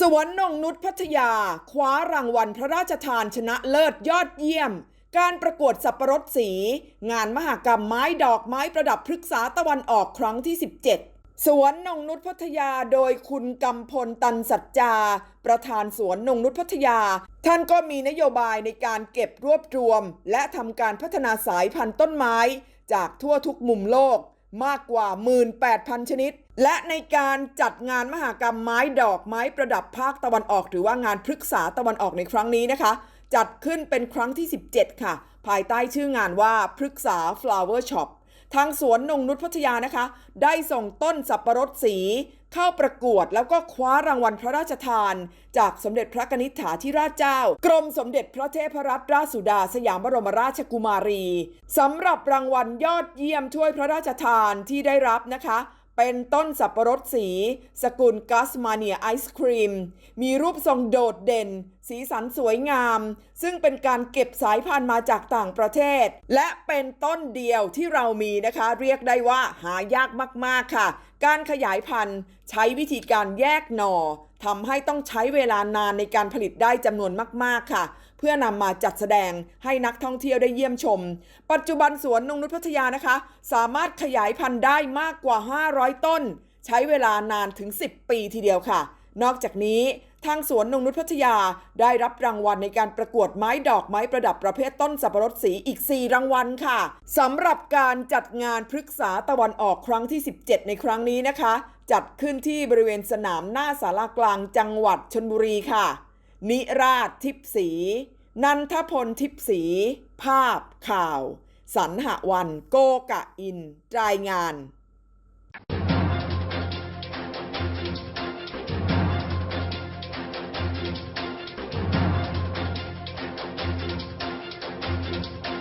สวนนงนุชพัทยา คว้ารางวัลพระราชทานชนะเลิศยอดเยี่ยม การประกวดสับประรดสี งานมหกรรมไม้ดอกไม้ประดับพฤกษาตะวันออกครั้งที่ 17 สวนนงนุชพัทยาโดยคุณกำพลตันสัจจา ประธานสวนนงนุชพัทยา ท่านก็มีนโยบายในการเก็บรวบรวม และทำการพัฒนาสายพันธุ์ต้นไม้ จากทั่วทุกมุมโลก มากกว่า 18,000 ชนิด และในการจัดงานมหากรรมไม้ดอกไม้ประดับภาคตะวันออก หรือว่างานพฤกษาตะวันออกในครั้งนี้นะคะ จัดขึ้นเป็นครั้งที่ 17 ค่ะ ภายใต้ชื่องานว่าพฤกษา Flower Shop ทางสวนนงนุชพัทยานะคะ ได้ส่งต้นสับประรดสี เข้าประกวดแล้วก็คว้ารางวัลพระราชทาน จากสมเด็จพระนิษฐาธิราชเจ้า กรมสมเด็จพระเทพรัตนราชสุดาสยามบรมราชกุมารีสำหรับรางวัลยอดเยี่ยมถ้วยพระราชทานที่ได้รับนะคะ เป็นต้นสับประรดสี สกุลกัสมาเนียไอศครีม มีรูปทรงโดดเด่น สีสันสวยงาม ซึ่งเป็นการเก็บสายพันธุ์มาจากต่างประเทศ และเป็นต้นเดียวที่เรามีนะคะ เรียกได้ว่าหายากมากๆค่ะ การขยายพันธุ์ใช้วิธีการแยกหน่อทำให้ต้องใช้เวลานานในการผลิตได้จำนวนมาก ๆ ค่ะ เพื่อนำมาจัดแสดงให้นักท่องเที่ยวได้เยี่ยมชม ปัจจุบันสวนนงนุชพัทยานะคะ สามารถขยายพันธุ์ได้มากกว่า 500 ต้น ใช้เวลานานถึง 10 ปีทีเดียวค่ะ นอกจากนี้ ทางสวนนงนุชพัทยาได้รับรางวัลในการประกวดไม้ดอกไม้ประดับประเภทต้นสับปะรดสีอีก 4 รางวัลค่ะสำหรับการจัดงานพฤกษาตะวันออกครั้งที่ 17 ในครั้งนี้นะคะ จัดขึ้นที่บริเวณสนามหน้าสารากลางจังหวัดชนบุรีค่ะ นิราชทิพสี นันทพลทิพสี ภาพข่าวสันหวัน โกกะอินรายงาน